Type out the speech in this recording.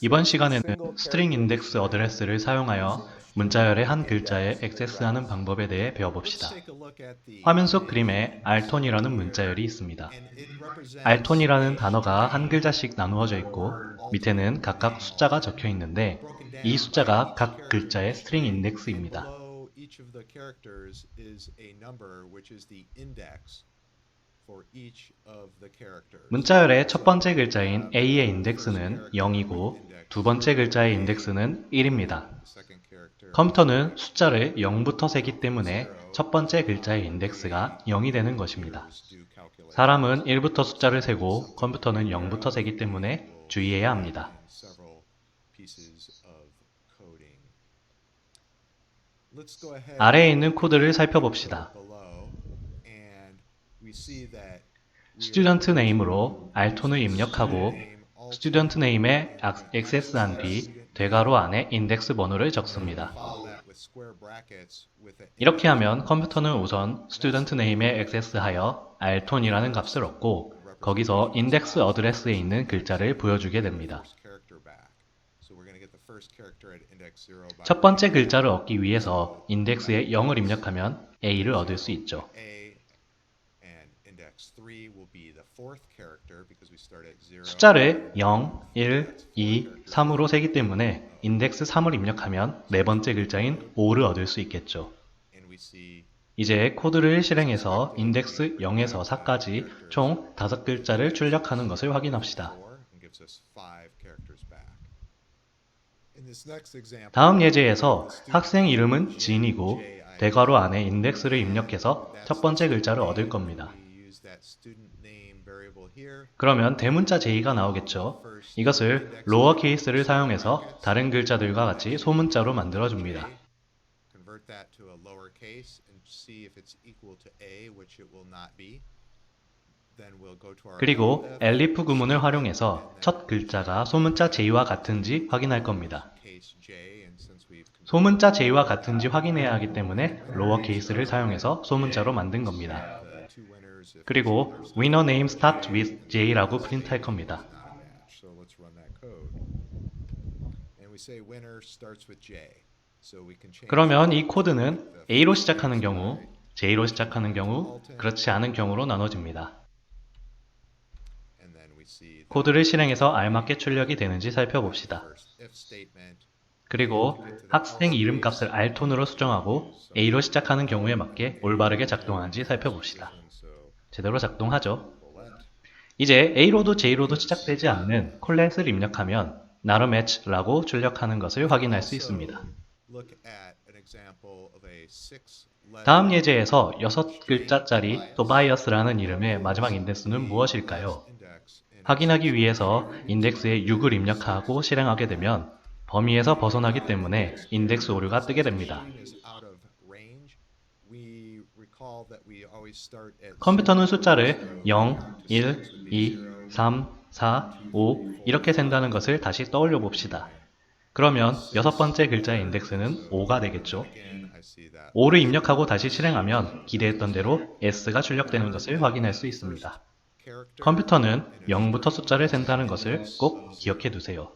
이번 시간에는 스트링 인덱스 어드레스를 사용하여 문자열의 한 글자에 액세스하는 방법에 대해 배워봅시다. 화면 속 그림에 알톤이라는 문자열이 있습니다. 알톤이라는 단어가 한 글자씩 나누어져 있고 밑에는 각각 숫자가 적혀 있는데 이 숫자가 각 글자의 스트링 인덱스입니다. Below each of the characters is a number which is the index for each of the characters. 문자열의 첫 번째 글자인 A의 인덱스는 0이고 두 번째 글자의 인덱스는 1입니다. Second character 컴퓨터는 숫자를 0부터 세기 때문에 첫 번째 글자의 인덱스가 0이 되는 것입니다. 사람은 1부터 숫자를 세고 컴퓨터는 0부터 세기 때문에 주의해야 합니다. 아래에 있는 코드를 살펴봅시다. 스튜던트 네임으로 알톤을 입력하고 스튜던트 네임에 액세스한 뒤 대괄호 안에 인덱스 번호를 적습니다. 이렇게 하면 컴퓨터는 우선 스튜던트 네임에 액세스하여 알톤이라는 값을 얻고 거기서 인덱스 어드레스에 있는 글자를 보여주게 됩니다. first character back. So we're going to get the first character at index 0 by 첫 번째 글자를 얻기 위해서 인덱스에 0을 입력하면 A를 얻을 수 있죠. A and index 3 will be the fourth character because we start at 0. 숫자를 0, 1, 2, 3으로 세기 때문에 인덱스 3을 입력하면 네 번째 글자인 5를 얻을 수 있겠죠. 이제 코드를 실행해서 인덱스 0에서 4까지 총 5글자를 출력하는 것을 확인합시다. 4 and gives us five characters back. In this next example, 다음 예제에서 학생 이름은 진이고 대괄호 안에 인덱스를 입력해서 첫 번째 글자를 얻을 겁니다. 그러면 대문자 j 가 나오겠죠. 이것을 로어 케이스를 사용해서 다른 글자들과 같이 소문자로 만들어 줍니다. Convert that to a lowercase and see if it's equal to A, which it will not be. Then we'll go to our 그리고 엘리프 구문을 활용해서 첫 글자가 소문자 j와 같은지 확인할 겁니다. 소문자 j와 같은지 확인해야 하기 때문에 로어 케이스를 사용해서 소문자로 만든 겁니다. 그리고 winner name start with j라고 프린트할 겁니다. 그러면 이 코드는 a로 시작하는 경우, j로 시작하는 경우, 그렇지 않은 경우로 나눠집니다. 코드를 실행해서 알맞게 출력이 되는지 살펴봅시다. 그리고 학생 이름값을 알톤으로 수정하고 a로 시작하는 경우에 맞게 올바르게 작동하는지 살펴봅시다. 제대로 작동하죠. 이제 a로도 j로도 시작되지 않는 콜렛을 입력하면 나름 match라고 출력하는 것을 확인할 수 있습니다. 다음 예제에서 6글자짜리 tobias라는 이름의 마지막 인덱스는 무엇일까요? 확인하기 위해서 인덱스에 6을 입력하고 실행하게 되면 범위에서 벗어나기 때문에 인덱스 오류가 뜨게 됩니다. 컴퓨터는 숫자를 0, 1, 2, 3, 4, 5 이렇게 센다는 것을 다시 떠올려 봅시다. 그러면 여섯 번째 글자의 인덱스는 5가 되겠죠. again. I see that 5를 입력하고 다시 실행하면 기대했던 대로 S가 출력되는 것을 확인할 수 있습니다. 컴퓨터는 0부터 숫자를 센다는 것을 꼭 기억해 두세요.